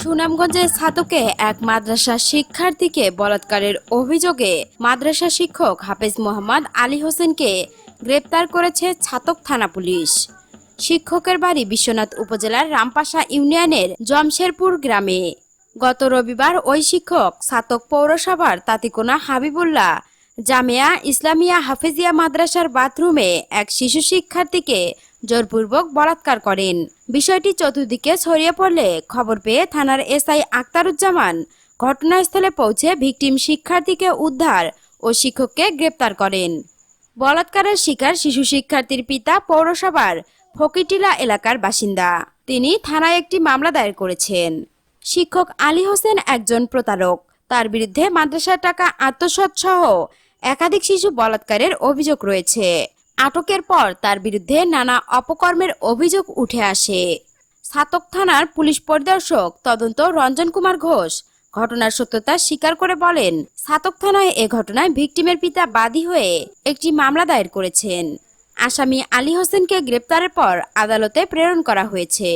সুনামগঞ্জের ছাতকে এক মাদ্রাসা শিক্ষার্থীকে বলাৎকারের অভিযোগে মাদ্রাসা শিক্ষক হাফেজ মোহাম্মদ আলী হোসেনকে গ্রেপ্তার করেছে ছাতক থানা পুলিশ। শিক্ষকের বাড়ি বিশ্বনাথ উপজেলার রামপাশা ইউনিয়নের জমশেরপুর গ্রামে। গত রবিবার ওই শিক্ষক ছাতক পৌরসভার তাতিকোনা হাবিবুল্লাহ জামিয়া ইসলামিয়া হাফেজিয়া মাদ্রাসার বাথরুমে এক শিশু শিক্ষার্থীকে জোরপূর্বক বলাৎকার করেন। বিষয়টি চতুর্দিকে ছড়িয়ে পড়লে খবর পেয়ে থানার এসআই আক্তারুজ্জামান ঘটনাস্থলে পৌঁছে ভিকটিম শিক্ষার্থীকে উদ্ধার ও শিক্ষককে গ্রেপ্তার করেন। বলাৎকারের শিকার শিশু শিক্ষার্থীর পিতা পৌরসভার ফকিটিলা এলাকার বাসিন্দা। তিনি থানায় একটি মামলা দায়ের করেছেন। শিক্ষক আলী হোসেন একজন প্রতারক। তার বিরুদ্ধে মাদ্রাসার টাকা আত্মসাৎ সহ একাধিক শিশু বলাৎকারের অভিযোগ রয়েছে। আটকের পর তার বিরুদ্ধে নানা অপকর্মের অভিযোগ উঠে আসে। ছাতক থানার পুলিশ পরিদর্শক তদন্ত রঞ্জন কুমার ঘোষ ঘটনার সত্যতা স্বীকার করে বলেন ছাতক থানায় এ ঘটনায় ভিকটিমের পিতা বাদী হয়ে একটি মামলা দায়ের করেছেন। আসামি আলী হোসেনকে গ্রেপ্তারের পর আদালতে প্রেরণ করা হয়েছে।